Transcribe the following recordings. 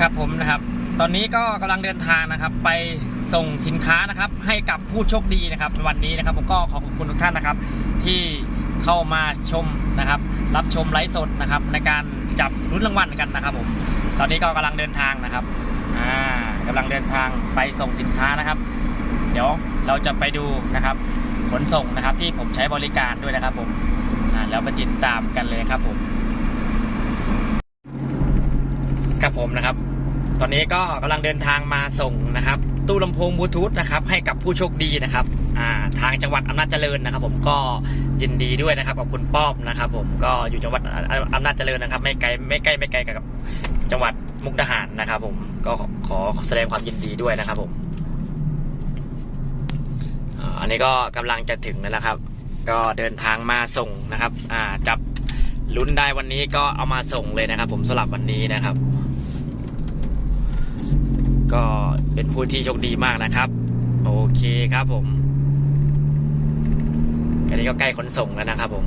ครับผมนะครับ ตอนนี้ก็กำลังเดินทางนะครับ ไปส่งสินค้านะครับ ให้กับผู้โชคดีนะครับ วันนี้นะครับผมก็ขอบคุณทุกท่านนะครับ ที่เข้ามาชมนะครับ รับชมไลฟ์สดนะครับ ในการจับรุ่นรางวัลกันนะครับ ผม ตอนนี้ก็กำลังเดินทางนะครับอ่ากำลังเดินทางไปส่งสินค้านะครับ เดี๋ยวเราจะไปดูนะครับ ขนส่งนะครับที่ผมใช้บริการด้วยนะครับ ผมอ่าแล้วมาติดตามกันเลยครับผมครับผมนะครับ ตอนนี้ก็กำลังเดินทางมาส่งนะครับ ตู้ลำโพงบลูทูธนะครับให้กับผู้โชคดีนะครับาทางจังหวัดอำนาจเจริญนะครับ ผมก็ยินดีด้วยนะครับกับคุณป้อมนะครับ ผมก็อยู่จังหวัดอำนาจเจริญนะครับ ไม่ไกลไม่ใกล้ไม่ไกลกับจังหวัดมุกดาหารนะครับ ผมก็ขอแสดงความยินดีด้วยนะครับ ผมอันนี้ก็กำลังจะถึงแล้วนะครับ ก็เดินทางมาส่งนะครับจับลุ้นได้วันนี้ก็เอามาส่งเลยนะครับ ผมสำหรับวันนี้นะครับ ก็เป็นผู้ที่โชคดีมากนะครับ โอเคครับผมอันนี้ก็ใกล้ขนส่งแล้วนะครับผม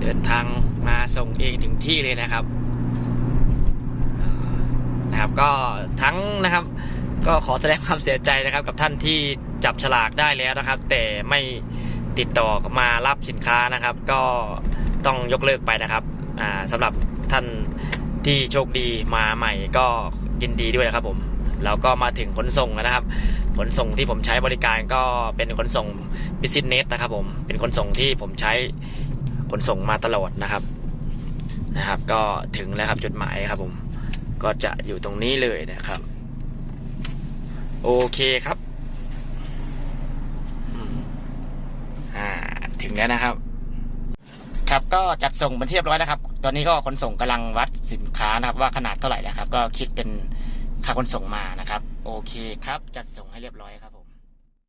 เดินทางมาส่งเองถึงที่เลยนะครับนะครับ ก็ทั้งนะครับ ก็ขอแสดงความเสียใจนะครับ กับท่านที่จับฉลากได้แล้วนะครับ แต่ไม่ติดต่อมารับสินค้านะครับ ก็ต้องยกเลิกไปนะครับ อ่าสำหรับท่านที่โชคดีมาใหม่ก็ยินดีด้วยนะครับผมแล้วก็มาถึงขนส่งนะครับ ขนส่งที่ผมใช้บริการก็เป็นขนส่งบิสเนสนะครับผมเป็นขนส่งที่ผมใช้ขนส่งมาตลอดนะครับนะครับ ก็ถึงแล้วครับจุดหมายครับผมก็จะอยู่ตรงนี้เลยนะครับ โอเคครับอ่าถึงแล้วนะครับ ครับก็จัดส่งเป็นที่เรียบร้อยนะครับ ตอนนี้ก็ขนส่งกำลังวัดสินค้านะครับว่าขนาดเท่าไหร่แล้วครับ ก็คิดเป็นค่าขนส่งมานะครับ โอเคครับ จัดส่งให้เรียบร้อยครับผม